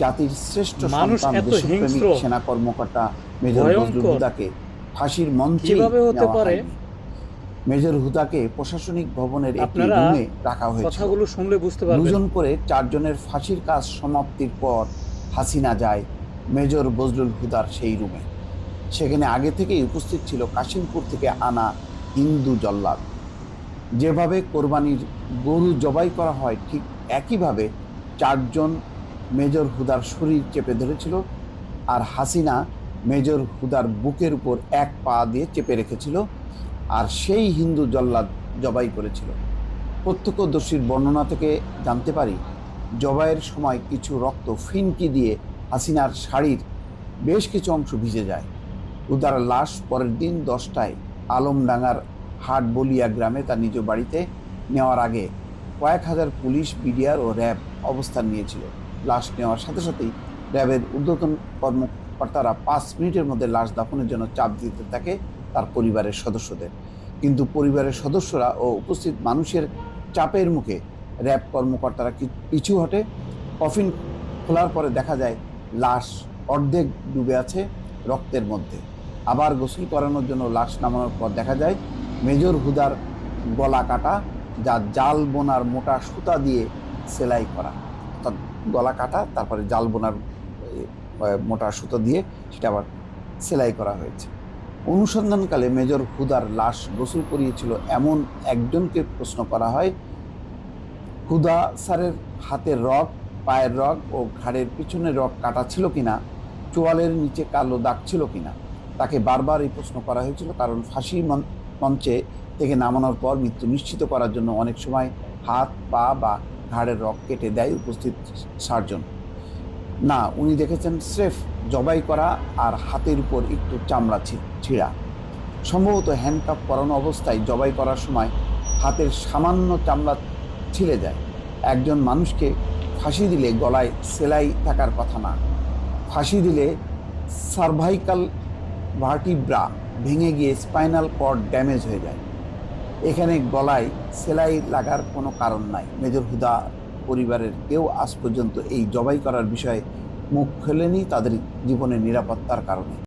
জাতির শ্রেষ্ঠ সন্তান দেশপ্রেমিক সেনা কর্মকর্তা মেজর। বজলুল হুদাকে ফাঁসির মঞ্চে হতে পারে? মেজর হুদাকে প্রশাসনিক ভবনের একটি রুমে রাখা হয়েছিল। কথাগুলো শুনলে বুঝতে পারবেন। দুজন করে চারজনের ফাঁসির কাজ সমাপ্তির পর হাসিনা যায় মেজর বজলুল হুদার সেই রুমে। সেখানে আগে থেকেই উপস্থিত ছিল কাশিমপুর থেকে আনা হিন্দু জল্লাদ। যেভাবে কোরবানির গরু জবাই করা হয় ঠিক একইভাবে চারজন মেজর হুদার শরীর চেপে ধরেছিল আর হাসিনা মেজর হুদার বুকের উপর এক পা দিয়ে চেপে রেখেছিল আর সেই হিন্দু জল্লাদ জবাই করেছিল। প্রত্যক্ষদর্শীর বর্ণনা থেকে জানতে পারি, জবাইয়ের সময় কিছু রক্ত ফিনকি দিয়ে হাসিনার শাড়ির বেশ কিছু অংশ ভিজে যায়। উদার লাশ পরের দিন দশটায় আলমডাঙ্গার হাট বলিয়া গ্রামে তার নিজ বাড়িতে নেওয়ার আগে কয়েক হাজার পুলিশ, বিডিআর ও র্যাব অবস্থান নিয়েছিল। লাশ নেওয়ার সাথে সাথেই র্যাবের ঊর্ধ্বতন কর্মকর্তারা পাঁচ মিনিটের মধ্যে লাশ দাফনের জন্য চাপ দিতে থাকে তার পরিবারের সদস্যদের। কিন্তু পরিবারের সদস্যরা ও উপস্থিত মানুষের চাপের মুখে র্যাব কর্মকর্তারা পিছু হটে? কফিন খোলার পরে দেখা যায় লাশ অর্ধেক ডুবে আছে রক্তের মধ্যে। আবার গোসল করানোর জন্য লাশ নামানোর পর দেখা যায় মেজর হুদার গলা কাটা যা জাল বোনার মোটা সুতা দিয়ে সেলাই করা। অর্থাৎ গলা কাটা, তারপরে জাল বোনার মোটা সুতো দিয়ে সেটা আবার সেলাই করা হয়েছে। অনুসন্ধানকালে মেজর হুদার লাশ গোসল করিয়েছিল এমন একজনকে প্রশ্ন করা হয়, হুদা স্যারের হাতের রগ, পায়ের রগ ও ঘাড়ের পিছনের রগ কাটা ছিল কিনা, চোয়ালের নিচে কালো দাগ ছিল কিনা, তাকে বারবার এই প্রশ্ন করা হয়েছিল, কারণ ফাঁসি মঞ্চে থেকে নামানোর পর মৃত্যু নিশ্চিত করার জন্য অনেক সময় হাত, পা বা ঘাড়ের রক কেটে দেয় উপস্থিত সার্জন। না, উনি দেখেছেন স্রেফ জবাই করা আর হাতের উপর একটু চামড়া ছিঁড়া। সম্ভবত হ্যান্ডকাপ পরানো অবস্থায় জবাই করার সময় হাতের সামান্য চামড়া ছিঁড়ে যায়। একজন মানুষকে ফাঁসি দিলে গলায় সেলাই থাকার কথা না। ফাঁসি দিলে সার্ভাইকাল ভার্টিব্রা ভেঙে গিয়ে স্পাইনাল কর্ড ড্যামেজ হয়ে যায়। এখানে গলায় সেলাই লাগার কোনো কারণ নাই। মেজর হুদা পরিবারের কেউ আজ পর্যন্ত এই জবাই করার বিষয়ে মুখ খোলেনি তাদের জীবনের নিরাপত্তার কারণে।